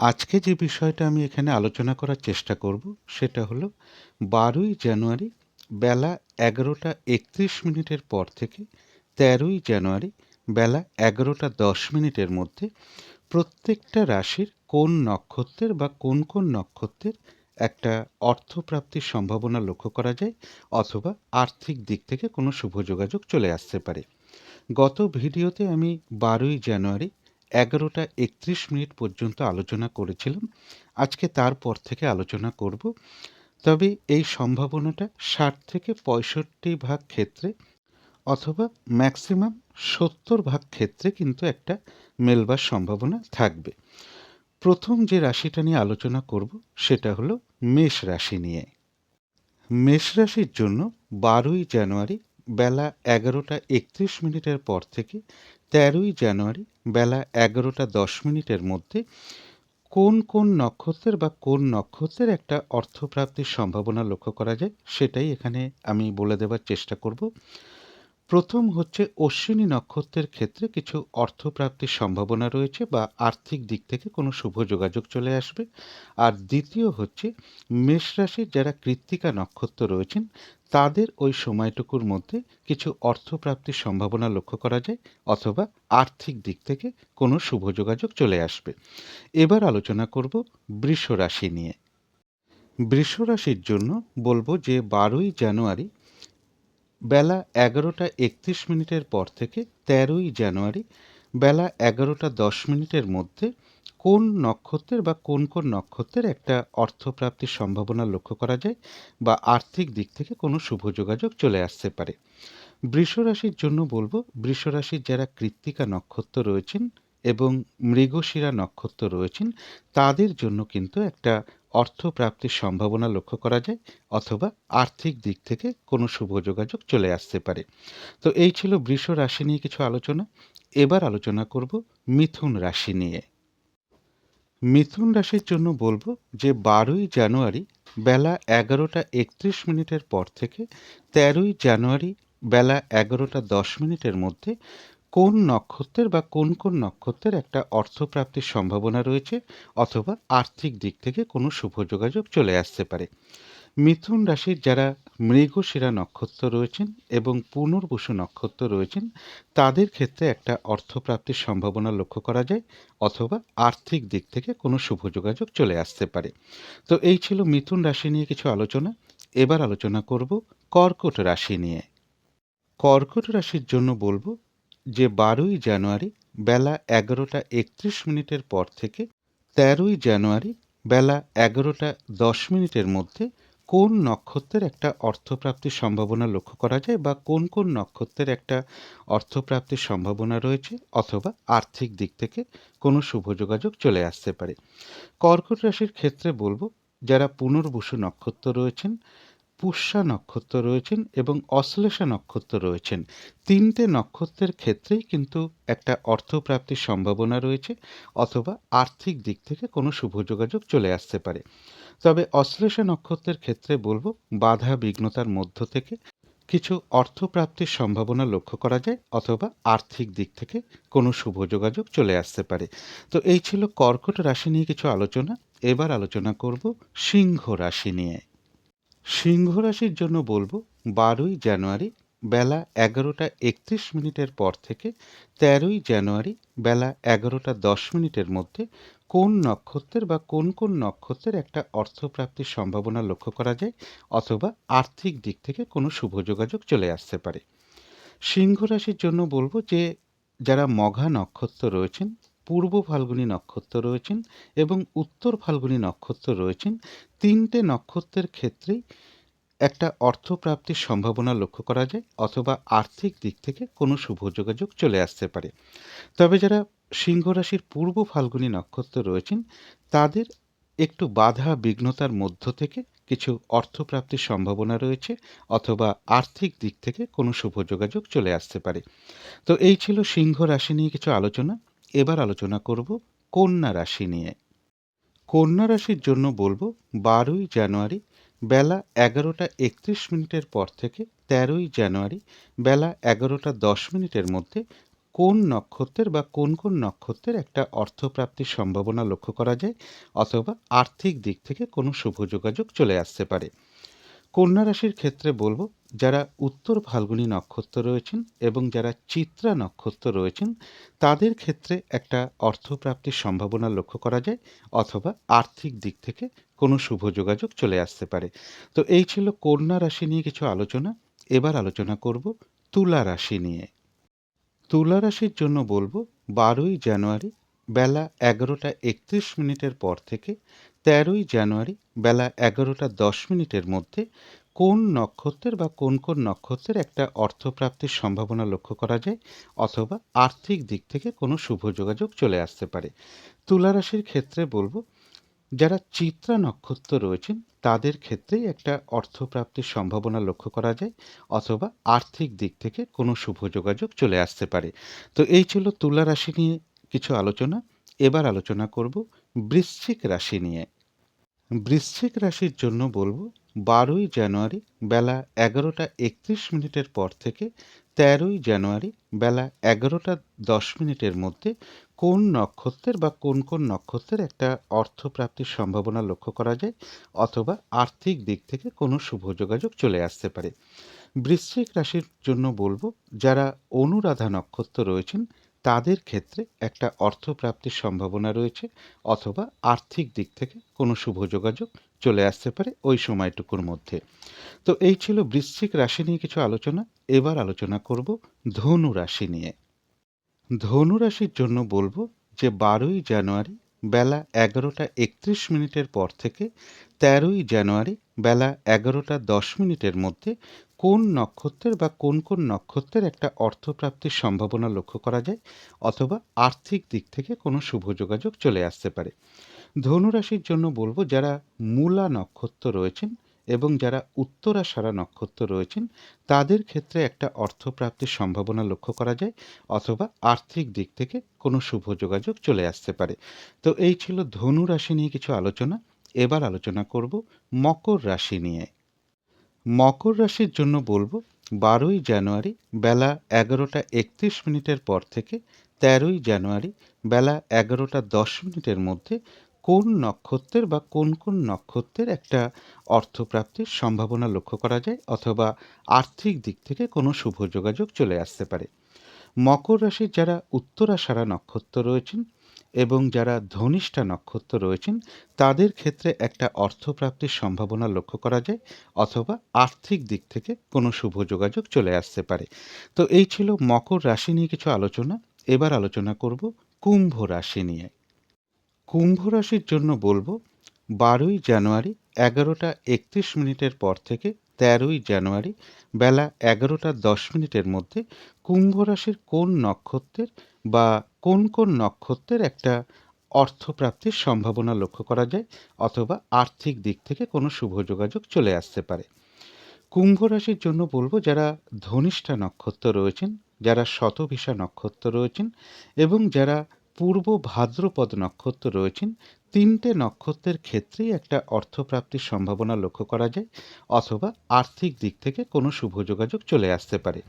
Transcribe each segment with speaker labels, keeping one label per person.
Speaker 1: আজকে যে বিষয়টা আমি এখানে আলোচনা করার চেষ্টা করব, সেটা হলো বারোই জানুয়ারি বেলা এগারোটা একত্রিশ মিনিটের পর থেকে তেরোই জানুয়ারি বেলা এগারোটা দশ মিনিটের মধ্যে প্রত্যেকটা রাশির কোন নক্ষত্রের বা কোন কোন নক্ষত্রের একটা অর্থপ্রাপ্তির সম্ভাবনা লক্ষ্য করা যায় অথবা আর্থিক দিক থেকে কোনো শুভ যোগাযোগ চলে আসতে পারে। গত ভিডিওতে আমি বারোই জানুয়ারি এগারোটা একত্রিশ মিনিট পর্যন্ত আলোচনা করেছিলাম। আজকে তারপর থেকে আলোচনা করব। তবে এই সম্ভাবনাটা ষাট থেকে পঁয়ষট্টি ভাগ ক্ষেত্রে অথবা ম্যাক্সিমাম সত্তর ভাগ ক্ষেত্রে কিন্তু একটা মেলবার সম্ভাবনা থাকবে। প্রথম যে রাশিটা নিয়ে আলোচনা করব সেটা হলো মেষ রাশি নিয়ে। মেষ রাশির জন্য বারোই জানুয়ারি বেলা এগারোটা একত্রিশ মিনিটের পর থেকে তেরোই জানুয়ারি বেলা এগারোটা দশ মিনিটের মধ্যে কোন কোন নক্ষত্রের বা কোন নক্ষত্রের একটা অর্থপ্রাপ্তির সম্ভাবনা লক্ষ্য করা যায়, সেটাই এখানে আমি বলে দেওয়ার চেষ্টা করব। প্রথম হচ্ছে অশ্বিনী নক্ষত্রের ক্ষেত্রে কিছু অর্থপ্রাপ্তির সম্ভাবনা রয়েছে বা আর্থিক দিক থেকে কোনো শুভ যোগাযোগ চলে আসবে। আর দ্বিতীয় হচ্ছে মেষ রাশির যারা কৃত্তিকা নক্ষত্র রয়েছেন, তাদের ওই সময়টুকুর মধ্যে কিছু অর্থপ্রাপ্তির সম্ভাবনা লক্ষ্য করা যায় অথবা আর্থিক দিক থেকে কোনো শুভ যোগাযোগ চলে আসবে। এবার আলোচনা করব বৃষ রাশি নিয়ে। বৃষ রাশির জন্য বলব যে বারোই জানুয়ারি বেলা এগারোটা একত্রিশ মিনিটের পর থেকে তেরোই জানুয়ারি বেলা এগারোটা দশ মিনিটের মধ্যে কোন নক্ষত্রের বা কোন কোন নক্ষত্রের একটা অর্থপ্রাপ্তির সম্ভাবনা লক্ষ্য করা যায় বা আর্থিক দিক থেকে কোনো শুভ যোগাযোগ চলে আসতে পারে। বৃষ রাশির জন্য বলব বৃষরাশির যারা কৃত্তিকা নক্ষত্র রয়েছেন এবং মৃগশিরা নক্ষত্র রয়েছেন, তাদের জন্য কিন্তু একটা অর্থপ্রাপ্তির সম্ভাবনা লক্ষ্য করা যায় অথবা আর্থিক দিক থেকে কোনো শুভ যোগাযোগ চলে আসতে পারে। তো এই ছিল বৃষ রাশি নিয়ে কিছু আলোচনা। এবার আলোচনা করব মিথুন রাশি নিয়ে। মিথুন রাশির জন্য বলব যে বারোই জানুয়ারি বেলা এগারোটা একত্রিশ মিনিটের পর থেকে তেরোই জানুয়ারি বেলা এগারোটা দশ মিনিটের মধ্যে কোন নক্ষত্রের বা কোন কোন নক্ষত্রের একটা অর্থপ্রাপ্তির সম্ভাবনা রয়েছে অথবা আর্থিক দিক থেকে কোনো শুভ যোগাযোগ চলে আসতে পারে? মিথুন রাশির যারা মৃগশিরা নক্ষত্র রয়েছেন এবং পুনর্বসু নক্ষত্র রয়েছেন, তাদের ক্ষেত্রে একটা অর্থপ্রাপ্তির সম্ভাবনা লক্ষ্য করা যায় অথবা আর্থিক দিক থেকে কোনো শুভ যোগাযোগ চলে আসতে পারে। তো এই ছিল মিথুন রাশি নিয়ে কিছু আলোচনা। এবার আলোচনা করব কর্কট রাশি নিয়ে। কর্কট রাশির জন্য বলব যে বারোই জানুয়ারি বেলা এগারোটা একত্রিশ মিনিটের পর থেকে তেরোই জানুয়ারি বেলা এগারোটা দশ মিনিটের মধ্যে কোন নক্ষত্রের একটা অর্থপ্রাপ্তির সম্ভাবনা লক্ষ্য করা যায় বা কোন কোন নক্ষত্রের একটা অর্থপ্রাপ্তির সম্ভাবনা রয়েছে অথবা আর্থিক দিক থেকে কোনো শুভ যোগাযোগ চলে আসতে পারে। কর্কট রাশির ক্ষেত্রে বলব, যারা পুনর্বসু নক্ষত্র রয়েছেন পুষ্যা নক্ষত্র রয়েছেন এবং অশ্লেষা নক্ষত্র রয়েছেন। তিনটে নক্ষত্রের ক্ষেত্রেই কিন্তু একটা অর্থপ্রাপ্তির সম্ভাবনা রয়েছে অথবা আর্থিক দিক থেকে কোনো শুভ যোগাযোগ চলে আসতে পারে। তবে অশ্লেষা নক্ষত্রের ক্ষেত্রে বলব, বাধা বিঘ্নতার মধ্য থেকে কিছু অর্থপ্রাপ্তির সম্ভাবনা লক্ষ্য করা যায় অথবা আর্থিক দিক থেকে কোনো শুভ যোগাযোগ চলে আসতে পারে। তো এই ছিল কর্কট রাশি নিয়ে কিছু আলোচনা। এবার আলোচনা করব সিংহ রাশি নিয়ে। সিংহ রাশির জন্য বলব, বারোই জানুয়ারি বেলা এগারোটা একত্রিশ মিনিটের পর থেকে তেরোই জানুয়ারি বেলা এগারোটা দশ মিনিটের মধ্যে কোন নক্ষত্রের বা কোন কোন নক্ষত্রের একটা অর্থপ্রাপ্তির সম্ভাবনা লক্ষ্য করা যায় অথবা আর্থিক দিক থেকে কোনো শুভ যোগাযোগ চলে আসতে পারে। সিংহ রাশির জন্য বলব যে, যারা মঘা নক্ষত্র রয়েছেন পূর্ব ফাল্গুনী নক্ষত্র রয়েছেন এবং উত্তর ফাল্গুনী নক্ষত্র রয়েছেন। তিনটে নক্ষত্রের ক্ষেত্রেই একটা অর্থপ্রাপ্তির সম্ভাবনা লক্ষ্য করা যায় অথবা আর্থিক দিক থেকে কোনো শুভ যোগাযোগ চলে আসতে পারে। তবে যারা সিংহ রাশির পূর্ব ফাল্গুনী নক্ষত্র রয়েছেন, তাদের একটু বাধা বিঘ্নতার মধ্য থেকে কিছু অর্থপ্রাপ্তির সম্ভাবনা রয়েছে অথবা আর্থিক দিক থেকে কোনো শুভ যোগাযোগ চলে আসতে পারে। তো এই ছিল সিংহ রাশি নিয়ে কিছু আলোচনা। এবার আলোচনা করব কন্যা রাশি নিয়ে। কন্যা রাশির জন্য বলব বারোই জানুয়ারি বেলা এগারোটা একত্রিশ মিনিটের পর থেকে তেরোই জানুয়ারি বেলা এগারোটা দশ মিনিটের মধ্যে কোন নক্ষত্রের বা কোন কোন নক্ষত্রের একটা অর্থপ্রাপ্তির সম্ভাবনা লক্ষ্য করা যায় অথবা আর্থিক দিক থেকে কোনো শুভ যোগাযোগ চলে আসতে পারে। কন্যা রাশির ক্ষেত্রে বলব, যারা উত্তর ফাল্গুনী নক্ষত্র রয়েছেন এবং যারা চিত্রা নক্ষত্র রয়েছেন, তাদের ক্ষেত্রে একটা অর্থপ্রাপ্তির সম্ভাবনা লক্ষ্য করা যায় অথবা আর্থিক দিক থেকে কোনো শুভ যোগাযোগ চলে আসতে পারে। তো এই ছিল কন্যা রাশি নিয়ে কিছু আলোচনা। এবার আলোচনা করব তুলা রাশি নিয়ে। তুলা রাশির জন্য বলব, বারোই জানুয়ারি বেলা এগারোটা একত্রিশ মিনিটের পর থেকে তেরোই জানুয়ারি বেলা এগারোটা দশ মিনিটের মধ্যে কোন নক্ষত্রের বা কোন কোন নক্ষত্রের একটা অর্থপ্রাপ্তির সম্ভাবনা লক্ষ্য করা যায় অথবা আর্থিক দিক থেকে কোনো শুভ যোগাযোগ চলে আসতে পারে। তুলা রাশির ক্ষেত্রে বলব, যারা চিত্রা নক্ষত্র রয়েছেন, তাদের ক্ষেত্রেই একটা অর্থপ্রাপ্তির সম্ভাবনা লক্ষ্য করা যায় অথবা আর্থিক দিক থেকে কোনো শুভ যোগাযোগ চলে আসতে পারে। তো এই ছিল তুলা রাশি নিয়ে কিছু আলোচনা। এবার আলোচনা করব বৃশ্চিক রাশি নিয়ে। বৃশ্চিক রাশির জন্য বলব, বারোই জানুয়ারি বেলা এগারোটা একত্রিশ মিনিটের পর থেকে তেরোই জানুয়ারি বেলা এগারোটা দশ মিনিটের মধ্যে কোন নক্ষত্রের বা কোন কোন নক্ষত্রের একটা অর্থপ্রাপ্তির সম্ভাবনা লক্ষ্য করা যায় অথবা আর্থিক দিক থেকে কোনো শুভ যোগাযোগ চলে আসতে পারে। বৃশ্চিক রাশির জন্য বলব, যারা অনুরাধা নক্ষত্র রয়েছেন তাদের ক্ষেত্রে একটা অর্থপ্রাপ্তির সম্ভাবনা রয়েছে অথবা আর্থিক দিক থেকে কোনো শুভ যোগাযোগ চলে আসতে পারে ওই সময়টুকুর মধ্যে। তো এই ছিল বৃশ্চিক রাশি নিয়ে কিছু আলোচনা। এবার আলোচনা করব ধনু রাশি নিয়ে। ধনু রাশির জন্য বলব যে বারোই জানুয়ারি বেলা এগারোটা একত্রিশ মিনিটের পর থেকে তেরোই জানুয়ারি বেলা এগারোটা দশ মিনিটের মধ্যে কোন নক্ষত্রের বা কোন কোন নক্ষত্রের একটা অর্থপ্রাপ্তির সম্ভাবনা লক্ষ্য করা যায় অথবা আর্থিক দিক থেকে কোনো শুভ যোগাযোগ চলে আসতে পারে। ধনুরাশির জন্য বলব যারা মূলা নক্ষত্র রয়েছেন এবং যারা উত্তরাষাঢ়া নক্ষত্র রয়েছেন, তাদের ক্ষেত্রে একটা অর্থপ্রাপ্তির সম্ভাবনা লক্ষ্য করা যায় অথবা আর্থিক দিক থেকে কোনো শুভ যোগাযোগ চলে আসতে পারে। তো এই ছিল ধনু রাশি নিয়ে কিছু আলোচনা। এবার আলোচনা করব মকর রাশি নিয়ে। মকর রাশির জন্য বলব, বারোই জানুয়ারি বেলা এগারোটা একত্রিশ মিনিটের পর থেকে তেরোই জানুয়ারি বেলা এগারোটা দশ মিনিটের মধ্যে কোন নক্ষত্রের বা কোন কোন নক্ষত্রের একটা অর্থপ্রাপ্তির সম্ভাবনা লক্ষ্য করা যায় অথবা আর্থিক দিক থেকে কোনো শুভ যোগাযোগ চলে আসতে পারে। মকর রাশির যারা উত্তরাষাঢ়া নক্ষত্র রয়েছেন এবং যারা ধনিষ্ঠা নক্ষত্র রয়েছেন, তাদের ক্ষেত্রে একটা অর্থপ্রাপ্তির সম্ভাবনা লক্ষ্য করা যায় অথবা আর্থিক দিক থেকে কোনো শুভ যোগাযোগ চলে আসতে পারে। তো এই ছিল মকর রাশি নিয়ে কিছু আলোচনা। এবার আলোচনা করব কুম্ভ রাশি নিয়ে। কুম্ভ রাশির জন্য বলব, বারোই জানুয়ারি এগারোটা একত্রিশ মিনিটের পর থেকে তেরোই জানুয়ারি বেলা এগারোটা দশ মিনিটের মধ্যে কুম্ভ রাশির কোন নক্ষত্রের বা কোন কোন নক্ষত্রের একটা অর্থপ্রাপ্তির সম্ভাবনা লক্ষ্য করা যায় অথবা আর্থিক দিক থেকে কোনো শুভ যোগাযোগ চলে আসতে পারে। কুম্ভ রাশির জন্য বলব যারা ধনিষ্ঠা নক্ষত্র রয়েছেন, যারা শতভিসা নক্ষত্র রয়েছেন এবং যারা পূর্ব ভাদ্রপদ নক্ষত্র রয়েছেন, তিনটে নক্ষত্রের ক্ষেত্রেই একটা অর্থপ্রাপ্তির সম্ভাবনা লক্ষ্য করা যায় অথবা আর্থিক দিক থেকে কোনো শুভ যোগাযোগ চলে আসতে পারে।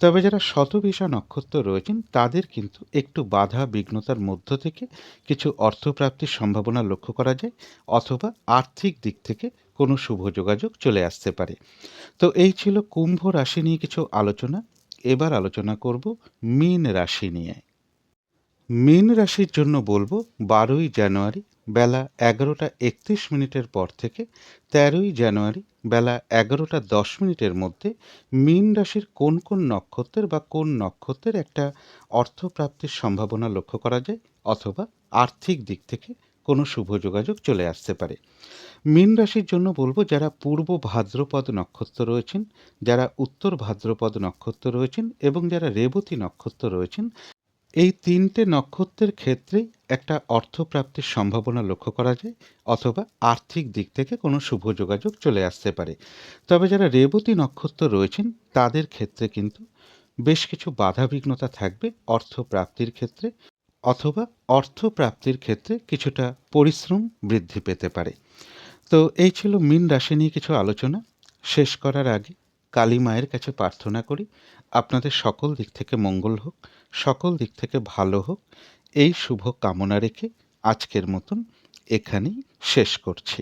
Speaker 1: তবে যারা শতভিসা নক্ষত্র রয়েছেন, তাদের কিন্তু একটু বাধা বিঘ্নতার মধ্য থেকে কিছু অর্থপ্রাপ্তির সম্ভাবনা লক্ষ্য করা যায় অথবা আর্থিক দিক থেকে কোনো শুভ যোগাযোগ চলে আসতে পারে। তো এই ছিল কুম্ভ রাশি নিয়ে কিছু আলোচনা। এবার আলোচনা করব মীন রাশি নিয়ে। মীন রাশির জন্য বলব, বারোই জানুয়ারি বেলা এগারোটা একত্রিশ মিনিটের পর থেকে তেরোই জানুয়ারি বেলা এগারোটা দশ মিনিটের মধ্যে মীন রাশির কোন কোন নক্ষত্রের বা কোন নক্ষত্রের একটা অর্থপ্রাপ্তির সম্ভাবনা লক্ষ্য করা যায় অথবা আর্থিক দিক থেকে কোনো শুভ যোগাযোগ চলে আসতে পারে। মীন রাশির জন্য বলব যারা পূর্ব ভাদ্রপদ নক্ষত্র রয়েছেন, যারা উত্তর ভাদ্রপদ নক্ষত্র রয়েছেন এবং যারা রেবতী নক্ষত্র রয়েছেন এই তিনটে নক্ষত্রের ক্ষেত্রেই একটা অর্থপ্রাপ্তির সম্ভাবনা লক্ষ্য করা যায় অথবা আর্থিক দিক থেকে কোনো শুভ যোগাযোগ চলে আসতে পারে। তবে যারা রেবতী নক্ষত্র রয়েছেন, তাদের ক্ষেত্রে কিন্তু বেশ কিছু বাধাবিঘ্নতা থাকবে অর্থপ্রাপ্তির ক্ষেত্রে অথবা অর্থপ্রাপ্তির ক্ষেত্রে কিছুটা পরিশ্রম বৃদ্ধি পেতে পারে। তো এই ছিল মিন রাশি নিয়ে কিছু আলোচনা। শেষ করার আগে কালী মায়ের কাছে প্রার্থনা করি, আপনাদের সকল দিক থেকে মঙ্গল হোক। সকল দিক থেকে ভালো হোক এই শুভ কামনা রেখে আজকের মতন এখানেই শেষ করছি।